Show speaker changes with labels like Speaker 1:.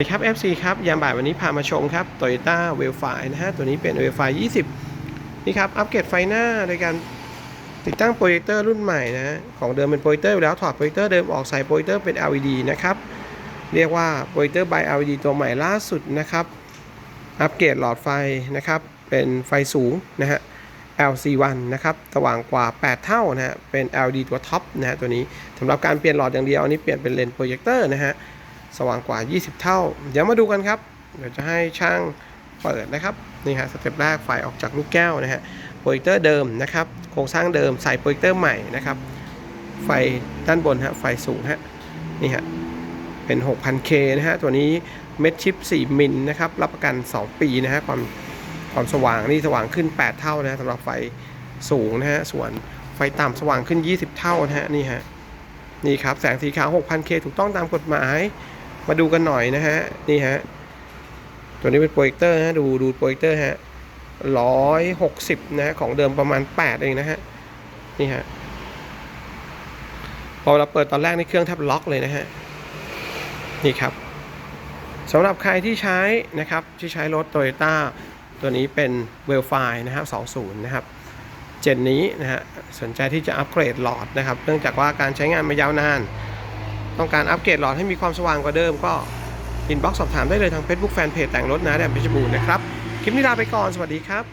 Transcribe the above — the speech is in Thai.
Speaker 1: สวัสดีครับ FC ครับ ยามบ่ายวันนี้พามาชมครับ Toyota w e l f i นะฮะ ตัวนี้เป็น w e l f i 20 นี่ครับ อัปเกรดไฟหน้า โดยการติดตั้งโปรเจคเตอร์รุ่นใหม่นะ ของเดิมเป็นโปรเจคเตอร์อยู่แล้วถอดโปรเจคเตอร์เดิมออกใส่โปรเจคเตอร์เป็น LED นะครับ เรียกว่าโปรเจคเตอร์ by LED ตัวใหม่ล่าสุดนะครับ อัปเกรดหลอดไฟนะครับ เป็นไฟสูงนะฮะ LC1 นะครับ สว่างกว่า 8 เท่านะฮะ เป็น LED ตัวท็อปนะฮะตัวนี้สำหรับการเปลี่ยนหลอดอย่างเดียวอันนี้เปลี่ยนเป็นเลนส์โปรเจคเตอร์นะฮะ สว่างกว่า 20 เท่า เดี๋ยวมาดูกันครับ เดี๋ยวจะให้ช่างเปิดนะครับนี่ฮะสเต็ปแรกไฟออกจากลูกแก้วนะฮะโปรเจคเตอร์เดิมนะครับโครงสร้างเดิมใส่โปรเจคเตอร์ใหม่นะครับ ไฟด้านบนฮะไฟสูงฮะนี่ฮะเป็น 6,000K นะฮะตัวนี้เม็ดชิป 4 มิลนะครับรับประกัน 2 ปีนะฮะความความสว่างนี่สว่างขึ้น 8 เท่านะฮะสำหรับไฟสูงนะฮะส่วนไฟต่ำสว่างขึ้น 20 เท่านะฮะนี่ฮะนี่ครับแสงสีขาว 6,000K ถูกต้องตามกฎหมาย มาดูกันหน่อยนะฮะ นี่ฮะ ตัวนี้เป็นโปรเจคเตอร์ฮะดูดูโปรเจคเตอร์ฮะร้อยหกสิบนะฮะ ของเดิมประมาณแปดเองนะฮะ นี่ฮะ พอเราเปิดตอนแรกในเครื่องแทบล็อกเลยนะฮะ นี่ครับสำหรับใครที่ใช้นะครับ ที่ใช้รถ Toyota ตัวนี้เป็น w e l f i นะครับ20 นะครับ เจนนี้นะฮะ สนใจที่จะอัปเกรดหลอดนะครับ เนื่องจากว่าการใช้งานมายาวนาน ต้องการอัปเกรดหลอดให้มีความสว่างกว่าเดิมก็อินบ็อกซ์สอบถามได้เลยทาง Facebook Fanpage แต่งรถนะแดนเพชรบูรณ์นะครับ คลิปนี้ลาไปก่อน สวัสดีครับ